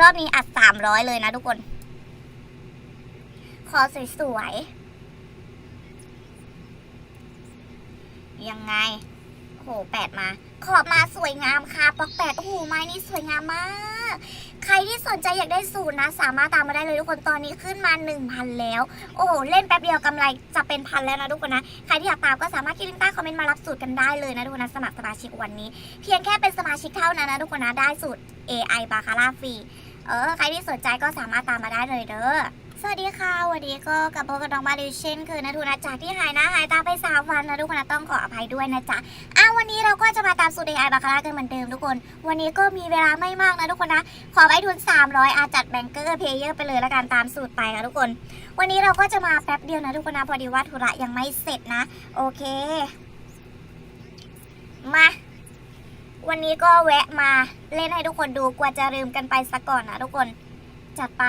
รอบนี้อัดสามร้อยเลยนะทุกคน ขอสวยๆ ยังไงโอ้โหแปดมา ขอบมาสวยงามค่ะปอกแปดโอ้โหไม้นี้สวยงามมาก ใครที่สนใจอยากได้สูตรนะ สามารถตามมาได้เลยทุกคน ตอนนี้ขึ้นมา1,000แล้ว โอ้โห เล่นแป๊บเดียวกำไรจะเป็นพันแล้วนะทุกคนนะ ใครที่อยากตามก็สามารถคลิกลิงก์ใต้คอมเมนต์มารับสูตรกันได้เลยนะทุกคนนะ สมัครสมาชิกวันนี้ เพียงแค่เป็นสมาชิกเท่านั้นนะทุกคนนะ ได้สูตร AI บาคาร่าฟรี เออ ใครที่สนใจก็สามารถตามมาได้เลยเด้อ สวัสดีค่ะ วันนี้ก็กับพบกับน้องมาดิเช่นคือนะทุกนะจากที่หายน้าหายตาไปสามวันนะทุกคนนะต้องขออภัยด้วยนะจ๊ะอ้าววันนี้เราก็จะมาตามสูตร AI บาคาร่ากันเหมือนเดิมทุกคน วันนี้ก็มีเวลาไม่มากนะทุกคนนะ ขอไว้ทุน 300 อาจัดแบงเกอร์เพลเยอร์ไปเลยละกันตามสูตรไปค่ะทุกคน วันนี้เราก็จะมาแป๊บเดียวนะทุกคนนะพอดีว่าธุระยังไม่เสร็จนะ โอเค มา วันนี้ก็แวะมาเล่นให้ทุกคนดูกว่าจะลืมกันไปซะก่อนนะทุกคนจัดไป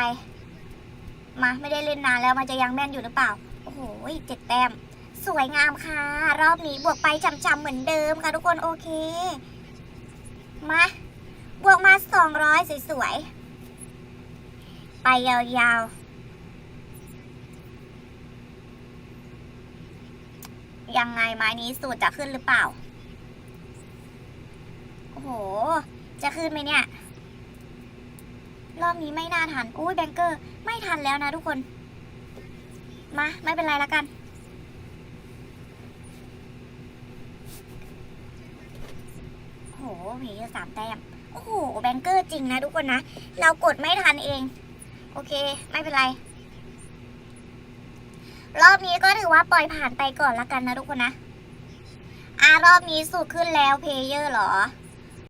มาไม่ได้เล่นนานแล้วมันจะยังแม่นอยู่หรือเปล่า โอ้โหเจ็ดแต้ม สวยงามค่ะ รอบนี้บวกไปจำๆเหมือนเดิมค่ะทุกคนโอเค มาบวกมาสองร้อยสวยๆ ไปยาวๆ ยังไงไม้นี้สูตรจะขึ้นหรือเปล่า โอ้โห จะขึ้นไหมเนี่ย รอบนี้ไม่น่าทัน อุ้ยแบงเกอร์ ไม่ทันแล้วนะทุกคน มา ไม่เป็นไรแล้วกันโอ้โหเพย์สามแต้ม โอ้โห แบงเกอร์จริงนะทุกคนนะ เรากดไม่ทันเอง โอเค ไม่เป็นไร รอบนี้ก็ถือว่าปล่อยผ่านไปก่อนละกันนะทุกคนนะ อ่ารอบนี้สูตรขึ้นแล้วเพเยอร์เหรอ